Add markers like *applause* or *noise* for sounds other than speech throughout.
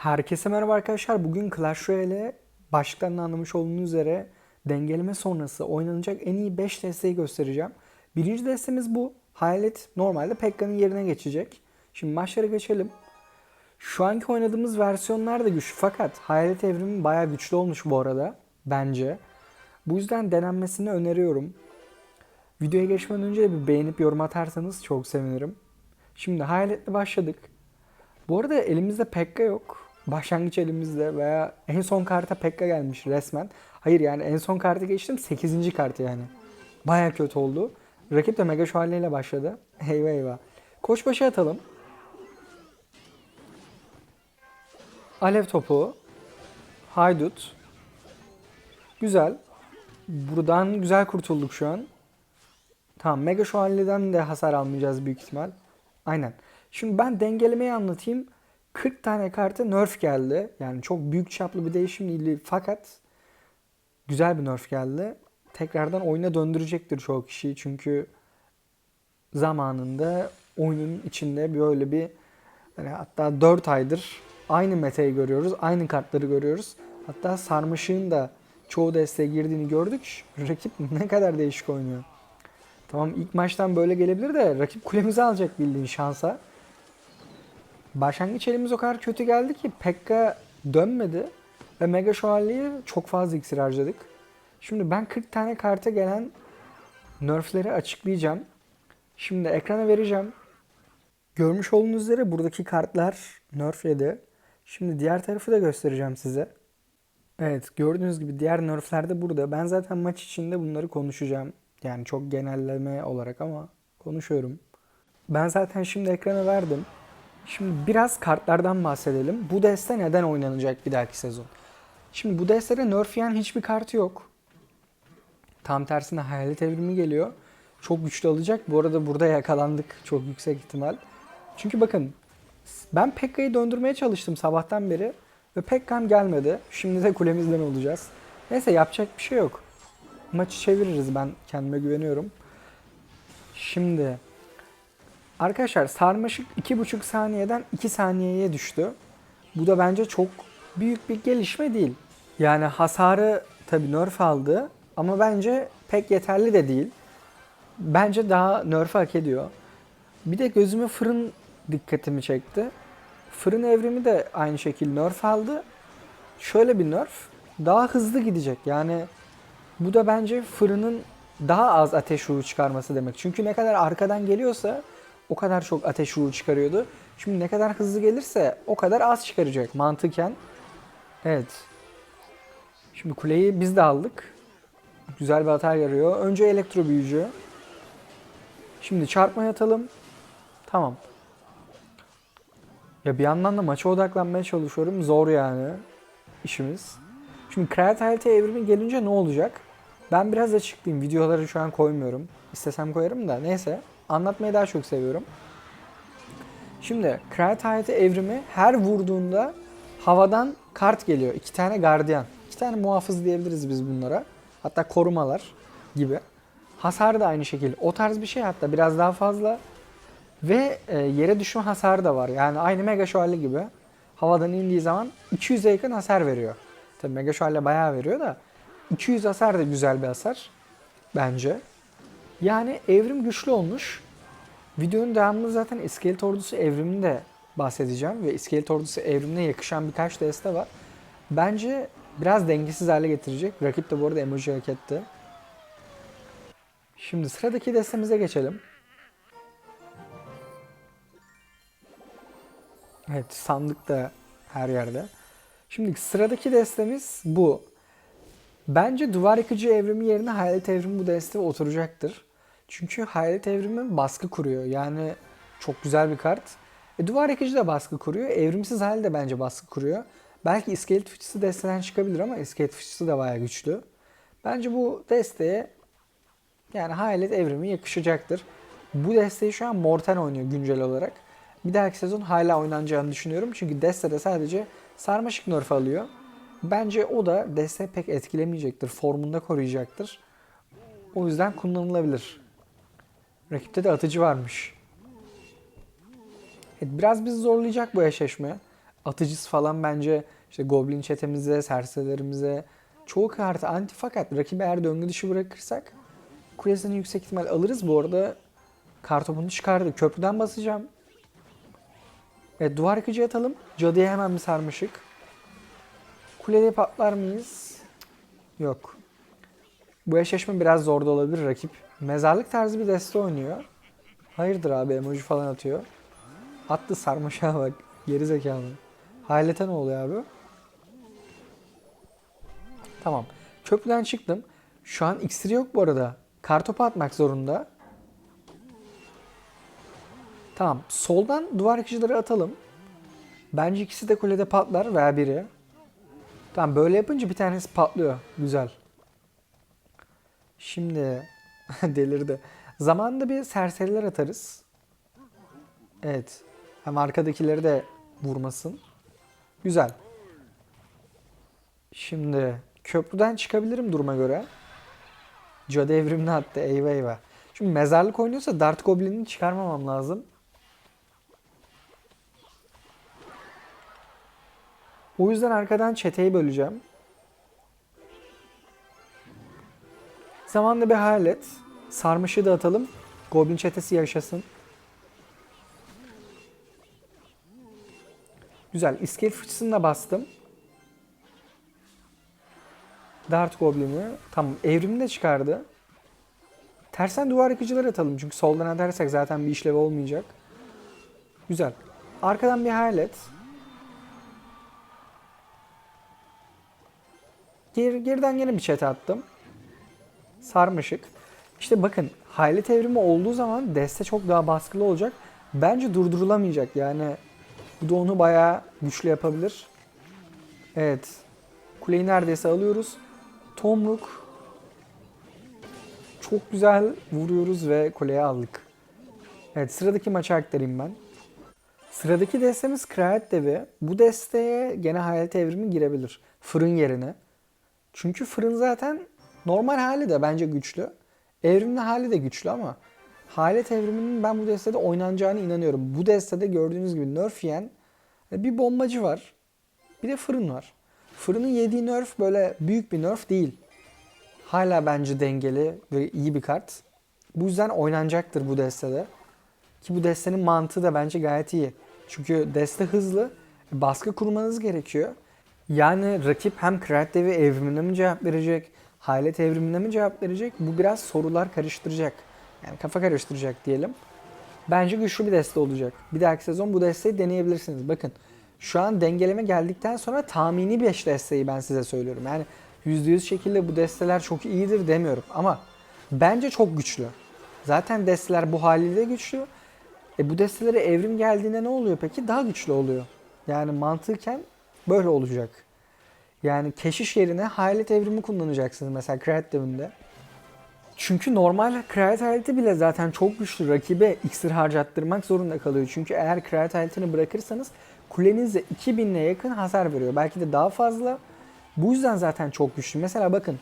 Herkese merhaba arkadaşlar. Bugün Clash Royale başlıklarından anlamış olduğunuz üzere dengeleme sonrası oynanacak en iyi 5 desteği göstereceğim. Birinci destemiz bu. Hayalet normalde Pekka'nın yerine geçecek. Şimdi maçlara geçelim. Şu anki oynadığımız versiyonlar da güçlü fakat Hayalet evrimi bayağı güçlü olmuş bu arada bence. Bu yüzden denenmesini öneriyorum. Videoya geçmeden önce de bir beğenip yorum atarsanız çok sevinirim. Şimdi Hayalet'le başladık. Bu arada elimizde Pekka yok. Başlangıç elimizde veya en son karta Pekka gelmiş resmen. Hayır yani en son kartı geçtim 8. kartı yani. Baya kötü oldu. Rakip de Mega Şövalye ile başladı. *laughs* Eyvah eyvah. Koçbaşı atalım. Alev topu. Haydut. Güzel. Buradan güzel kurtulduk şu an. Tamam Mega Şövalye'den de hasar almayacağız büyük ihtimal. Aynen. Şimdi ben dengelemeyi anlatayım. 40 tane karta nerf geldi. Yani çok büyük çaplı bir değişim değil fakat güzel bir nerf geldi. Tekrardan oyuna döndürecektir çoğu kişiyi çünkü zamanında oyunun içinde böyle bir hani hatta 4 aydır aynı metayı görüyoruz, aynı kartları görüyoruz. Hatta sarmışığın da çoğu desteğe girdiğini gördük. *laughs* Rakip ne kadar değişik oynuyor. Tamam ilk maçtan böyle gelebilir de rakip kulemizi alacak bildiğin şansa. Başlangıç elimiz o kadar kötü geldi ki Pekka dönmedi ve Mega Şövalye'ye çok fazla iksir harcadık. Şimdi ben 40 tane karta gelen nerfleri açıklayacağım. Şimdi ekrana vereceğim. Görmüş olduğunuz üzere buradaki kartlar nerf yedi. Şimdi diğer tarafı da göstereceğim size. Evet gördüğünüz gibi diğer nerfler de burada. Ben zaten maç içinde bunları konuşacağım. Yani çok genelleme olarak ama konuşuyorum. Ben zaten şimdi ekrana verdim. Şimdi biraz kartlardan bahsedelim. Bu deste neden oynanacak bir dahaki sezon? Şimdi bu destede nerf yiyen hiçbir kartı yok. Tam tersine hayalet evrimi geliyor. Çok güçlü alacak. Bu arada burada yakalandık çok yüksek ihtimal. Çünkü bakın ben Pekka'yı döndürmeye çalıştım sabahtan beri ve Pekka'm gelmedi. Şimdi de kulemizden olacağız. Neyse yapacak bir şey yok. Maçı çeviririz ben kendime güveniyorum. Şimdi Arkadaşlar sarmaşık 2,5 saniyeden 2 saniyeye düştü. Bu da bence çok büyük bir gelişme değil. Yani hasarı tabi nerf aldı ama bence pek yeterli de değil. Bence daha nerf hak ediyor. Bir de gözüme fırın dikkatimi çekti. Fırın evrimi de aynı şekilde nerf aldı. Şöyle bir nerf daha hızlı gidecek. Yani bu da bence fırının daha az ateş ruhu çıkarması demek. Çünkü ne kadar arkadan geliyorsa o kadar çok ateş ruhu çıkarıyordu. Şimdi ne kadar hızlı gelirse o kadar az çıkaracak mantıken. Evet. Şimdi kuleyi biz de aldık. Güzel bir hata yarıyor. Önce elektro büyücü. Şimdi çarpma atalım. Tamam. Ya bir yandan da maça odaklanmaya çalışıyorum. Zor yani işimiz. Şimdi kreatalite evrimi gelince ne olacak? Ben biraz açıklayayım. Videoları şu an koymuyorum. İstesem koyarım da neyse. Anlatmayı daha çok seviyorum. Şimdi kreatalite evrimi her vurduğunda havadan kart geliyor. İki tane gardiyan. iki tane muhafız diyebiliriz biz bunlara. Hatta korumalar gibi. Hasar da aynı şekilde. O tarz bir şey hatta biraz daha fazla. Ve e, yere düşme hasarı da var. Yani aynı Mega Şövalye gibi. Havadan indiği zaman 200'e yakın hasar veriyor. Tabii Mega Şövalye bayağı veriyor da 200 hasar da güzel bir hasar bence. Yani evrim güçlü olmuş. Videonun devamında zaten İskelet Ordusu evrimini de bahsedeceğim ve İskelet Ordusu evrimine yakışan birkaç deste var. Bence biraz dengesiz hale getirecek. Rakip de bu arada emoji hak. Şimdi sıradaki destemize geçelim. Evet sandık da her yerde. Şimdi sıradaki destemiz bu. Bence duvar yıkıcı evrimi yerine hayalet evrimi bu desteye oturacaktır. Çünkü hayalet evrimi baskı kuruyor. Yani çok güzel bir kart. E, duvar yıkıcı da baskı kuruyor. Evrimsiz hali de bence baskı kuruyor. Belki iskelet fıçısı desteden çıkabilir ama iskelet fıçısı da bayağı güçlü. Bence bu desteye yani hayalet evrimi yakışacaktır. Bu desteği şu an Morten oynuyor güncel olarak. Bir dahaki sezon hala oynanacağını düşünüyorum. Çünkü destede sadece sarmaşık nerf alıyor. Bence o da deste pek etkilemeyecektir. Formunda koruyacaktır. O yüzden kullanılabilir. Rakipte de atıcı varmış. Evet, biraz bizi zorlayacak bu eşleşme. atıcısı falan bence işte Goblin çetemize, serserilerimize çoğu kartı anti fakat rakibi eğer döngü dışı bırakırsak kulesini yüksek ihtimal alırız. Bu arada kartopunu çıkardık. Köprüden basacağım. Evet duvar yıkıcı atalım. Cadıya hemen bir sarmışık. Kulede patlar mıyız? Yok. Bu eşleşme biraz zor da olabilir rakip. Mezarlık tarzı bir deste oynuyor. Hayırdır abi emoji falan atıyor. Attı sarmaşağa bak. Geri zekalı. Haylete ne oluyor abi? Tamam. Köprüden çıktım. Şu an iksiri yok bu arada. Kartopu atmak zorunda. Tamam. Soldan duvar yıkıcıları atalım. Bence ikisi de kulede patlar veya biri. Tamam böyle yapınca bir tanesi patlıyor. Güzel. Şimdi *laughs* delirdi. Zamanında bir serseriler atarız. Evet. Hem arkadakileri de vurmasın. Güzel. Şimdi köprüden çıkabilirim duruma göre. Cadı evrimini attı. Eyvah eyvah. Şimdi mezarlık oynuyorsa Dart Goblin'i çıkarmamam lazım. O yüzden arkadan çeteyi böleceğim. Zamanla bir hayalet. Sarmışı da atalım. Goblin çetesi yaşasın. Güzel. İskelet fıçısını da bastım. Dart Goblin'i. Tamam. Evrimini de çıkardı. Tersen duvar yıkıcılar atalım. Çünkü soldan atarsak zaten bir işlevi olmayacak. Güzel. Arkadan bir hayalet. Geri, geriden yine bir çete attım. Sarmışık. İşte bakın hayalet evrimi olduğu zaman deste çok daha baskılı olacak. Bence durdurulamayacak yani. Bu da onu bayağı güçlü yapabilir. Evet. Kuleyi neredeyse alıyoruz. Tomruk. Çok güzel vuruyoruz ve kuleye aldık. Evet sıradaki maça aktarayım ben. Sıradaki destemiz Kraliyet Devi. Bu desteye gene hayalet evrimi girebilir. Fırın yerine. Çünkü fırın zaten normal hali de bence güçlü. Evrimli hali de güçlü ama hayalet evriminin ben bu destede oynanacağını inanıyorum. Bu destede gördüğünüz gibi nerf yiyen bir bombacı var. Bir de fırın var. Fırının yediği nerf böyle büyük bir nerf değil. Hala bence dengeli ve iyi bir kart. Bu yüzden oynanacaktır bu destede. Ki bu destenin mantığı da bence gayet iyi. Çünkü deste hızlı, baskı kurmanız gerekiyor. Yani rakip hem Krat Devi evrimine mi cevap verecek, Hayalet evrimine mi cevap verecek? Bu biraz sorular karıştıracak. Yani kafa karıştıracak diyelim. Bence güçlü bir deste olacak. Bir dahaki sezon bu desteği deneyebilirsiniz. Bakın şu an dengeleme geldikten sonra tahmini 5 desteği ben size söylüyorum. Yani %100 şekilde bu desteler çok iyidir demiyorum ama bence çok güçlü. Zaten desteler bu haliyle güçlü. E bu destelere evrim geldiğinde ne oluyor peki? Daha güçlü oluyor. Yani mantıken böyle olacak. Yani keşiş yerine hayalet evrimi kullanacaksınız mesela Kraliyet Devi'nde. Çünkü normal kraliyet hayaleti bile zaten çok güçlü. Rakibe iksir harcattırmak zorunda kalıyor. Çünkü eğer kraliyet hayaletini bırakırsanız kulenizde 2000'e yakın hasar veriyor. Belki de daha fazla. Bu yüzden zaten çok güçlü. Mesela bakın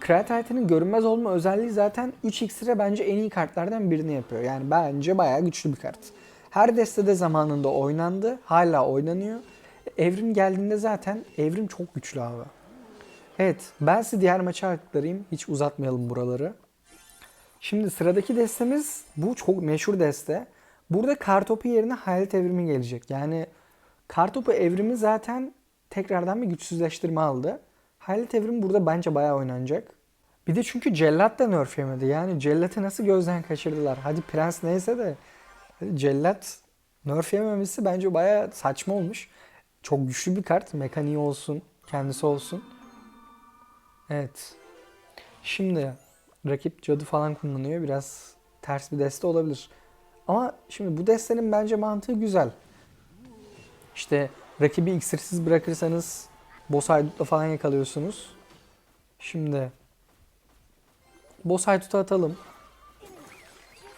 kraliyet hayaletinin görünmez olma özelliği zaten 3 iksire bence en iyi kartlardan birini yapıyor. Yani bence bayağı güçlü bir kart. Her destede zamanında oynandı. Hala oynanıyor. Evrim geldiğinde zaten evrim çok güçlü abi. Evet ben size diğer maça aktarayım. Hiç uzatmayalım buraları. Şimdi sıradaki destemiz bu çok meşhur deste. Burada kartopu yerine hayalet evrimi gelecek. Yani kartopu evrimi zaten tekrardan bir güçsüzleştirme aldı. Hayalet evrimi burada bence bayağı oynanacak. Bir de çünkü cellat da nerf yemedi. Yani cellatı nasıl gözden kaçırdılar. Hadi prens neyse de cellat nerf yememesi bence bayağı saçma olmuş. Çok güçlü bir kart. Mekaniği olsun, kendisi olsun. Evet. Şimdi rakip cadı falan kullanıyor. Biraz ters bir deste olabilir. Ama şimdi bu destenin bence mantığı güzel. İşte rakibi iksirsiz bırakırsanız boss haydutla falan yakalıyorsunuz. Şimdi boss haydutu atalım.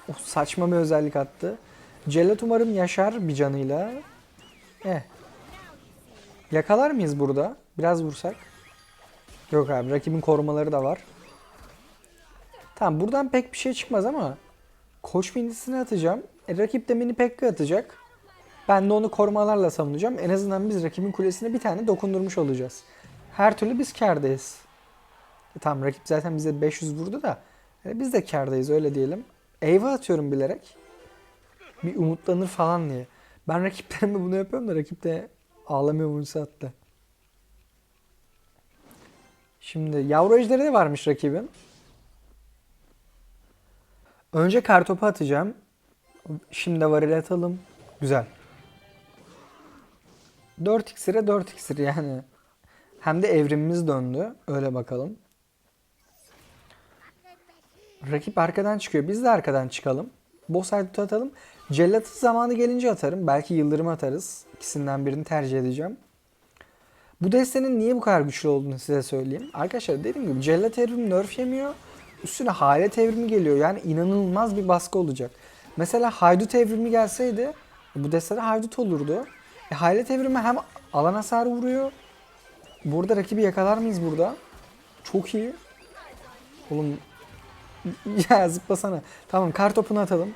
Oh, saçma bir özellik attı. Cellat umarım yaşar bir canıyla. Eh. Yakalar mıyız burada? Biraz vursak. Yok abi rakibin korumaları da var. Tamam buradan pek bir şey çıkmaz ama koç minisini atacağım. E, rakip de mini pekka atacak. Ben de onu korumalarla savunacağım. En azından biz rakibin kulesine bir tane dokundurmuş olacağız. Her türlü biz kârdayız. E tamam rakip zaten bize 500 vurdu da e, biz de kârdayız öyle diyelim. Eyvah atıyorum bilerek. Bir umutlanır falan diye. Ben rakiplerime bunu yapıyorum da rakip de ağlamıyor bunu attı. Şimdi yavru ejderi de varmış rakibin. Önce kartopu atacağım. Şimdi varil atalım. Güzel. 4 iksire 4 iksir yani. Hem de evrimimiz döndü. Öyle bakalım. Rakip arkadan çıkıyor. Biz de arkadan çıkalım. Boss haydut'u atalım. Cellatı zamanı gelince atarım. Belki yıldırım atarız. İkisinden birini tercih edeceğim. Bu destenin niye bu kadar güçlü olduğunu size söyleyeyim. Arkadaşlar dediğim gibi cellat evrimi nerf yemiyor. Üstüne halet evrimi geliyor. Yani inanılmaz bir baskı olacak. Mesela haydut evrimi gelseydi bu destede haydut olurdu. E, halet evrimi hem alan hasarı vuruyor. Burada rakibi yakalar mıyız burada? Çok iyi. Oğlum *laughs* ya zıplasana. Tamam kar topunu atalım.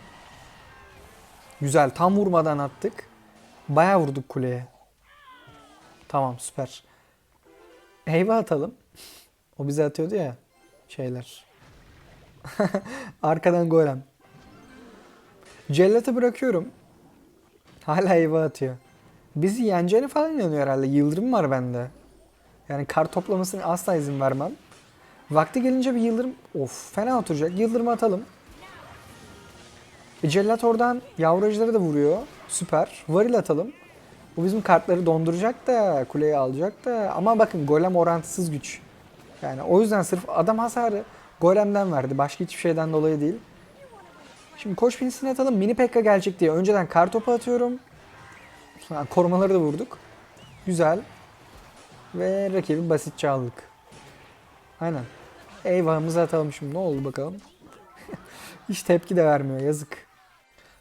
Güzel tam vurmadan attık. Baya vurduk kuleye. Tamam süper. Eyvah atalım. O bize atıyordu ya şeyler. *laughs* Arkadan golem. Cellat'ı bırakıyorum. Hala eyvah atıyor. Bizi yeneceğine falan inanıyor herhalde. Yıldırım var bende. Yani kar toplamasına asla izin vermem. Vakti gelince bir yıldırım... Of fena oturacak. Yıldırım atalım. E, Cellat oradan ejderi de vuruyor. Süper. Varil atalım. Bu bizim kartları donduracak da, kuleyi alacak da. Ama bakın golem orantısız güç. Yani o yüzden sırf adam hasarı golemden verdi. Başka hiçbir şeyden dolayı değil. Şimdi koş finisini atalım. Mini Pekka gelecek diye önceden kar topu atıyorum. Sonra korumaları da vurduk. Güzel. Ve rakibi basitçe aldık. Aynen. Eyvahımızı atalım şimdi. Ne oldu bakalım. *laughs* Hiç tepki de vermiyor. Yazık.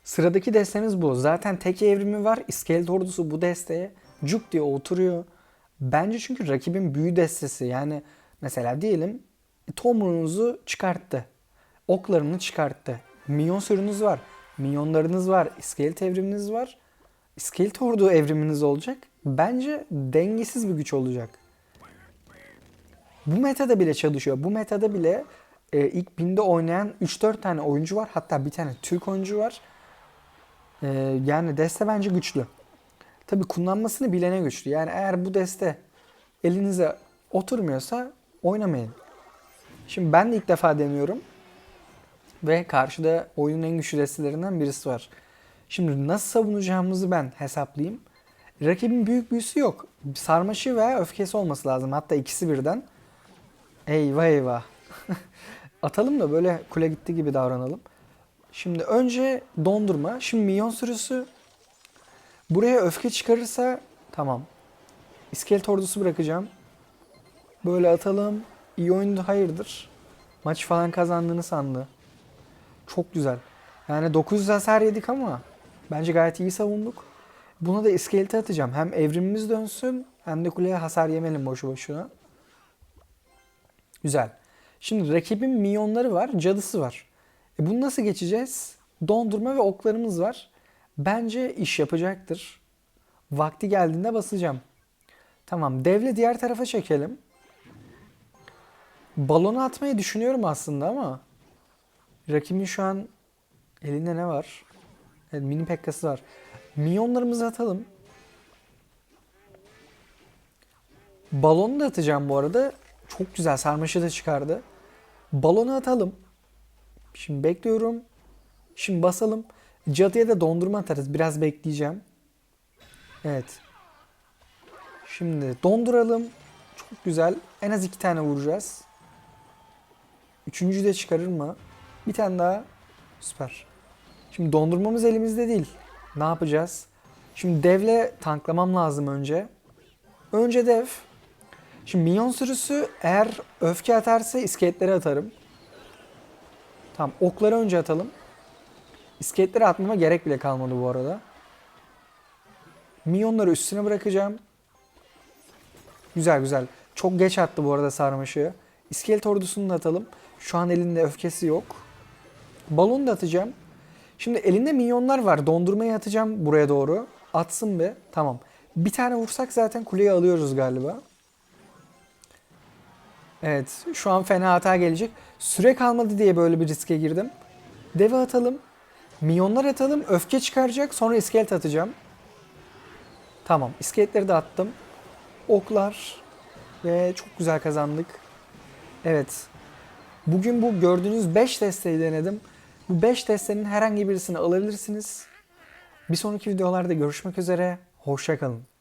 Sıradaki destemiz bu. Zaten tek evrimi var. İskelet ordusu bu desteye cuk diye oturuyor. Bence çünkü rakibin büyü destesi. Yani mesela diyelim tomruğunuzu çıkarttı. Oklarını çıkarttı. Minyon sürünüz var. Minyonlarınız var. İskelet evriminiz var. İskelet ordu evriminiz olacak. Bence dengesiz bir güç olacak. Bu metada bile çalışıyor. Bu metada bile e, ilk binde oynayan 3-4 tane oyuncu var. Hatta bir tane Türk oyuncu var. E, yani deste bence güçlü. Tabi kullanmasını bilene güçlü. Yani eğer bu deste elinize oturmuyorsa oynamayın. Şimdi ben de ilk defa deniyorum. Ve karşıda oyunun en güçlü destelerinden birisi var. Şimdi nasıl savunacağımızı ben hesaplayayım. Rakibin büyük büyüsü yok. Sarmaşı ve öfkesi olması lazım. Hatta ikisi birden. Eyvah eyvah. *laughs* Atalım da böyle kule gitti gibi davranalım. Şimdi önce dondurma. Şimdi minyon sürüsü buraya öfke çıkarırsa tamam. İskelet ordusu bırakacağım. Böyle atalım. İyi oyundu hayırdır. Maç falan kazandığını sandı. Çok güzel. Yani 900 hasar yedik ama bence gayet iyi savunduk. Buna da iskeleti atacağım. Hem evrimimiz dönsün hem de kuleye hasar yemeyelim boşu boşuna. Güzel. Şimdi rakibin minyonları var, cadısı var. E bunu nasıl geçeceğiz? Dondurma ve oklarımız var. Bence iş yapacaktır. Vakti geldiğinde basacağım. Tamam, devle diğer tarafa çekelim. Balonu atmayı düşünüyorum aslında ama rakibin şu an elinde ne var? Mini pekkası var. Minyonlarımızı atalım. Balonu da atacağım bu arada. Çok güzel sarmaşı da çıkardı. Balonu atalım. Şimdi bekliyorum. Şimdi basalım. Cadıya da dondurma atarız. Biraz bekleyeceğim. Evet. Şimdi donduralım. Çok güzel. En az iki tane vuracağız. Üçüncüyü de çıkarır mı? Bir tane daha. Süper. Şimdi dondurmamız elimizde değil. Ne yapacağız? Şimdi devle tanklamam lazım önce. Önce dev. Şimdi minyon sürüsü eğer öfke atarsa iskeletleri atarım. Tamam okları önce atalım. İskeletleri atmama gerek bile kalmadı bu arada. Minyonları üstüne bırakacağım. Güzel güzel. Çok geç attı bu arada sarmaşığı. İskelet ordusunu da atalım. Şu an elinde öfkesi yok. Balonu da atacağım. Şimdi elinde minyonlar var. Dondurmayı atacağım buraya doğru. atsın bir. Tamam. Bir tane vursak zaten kuleyi alıyoruz galiba. Evet. Şu an fena hata gelecek. Süre kalmadı diye böyle bir riske girdim. Deve atalım. Minyonlar atalım. Öfke çıkaracak. Sonra iskelet atacağım. Tamam. iskeletleri de attım. Oklar. Ve çok güzel kazandık. Evet. Bugün bu gördüğünüz 5 desteği denedim. Bu 5 destenin herhangi birisini alabilirsiniz. Bir sonraki videolarda görüşmek üzere. Hoşçakalın.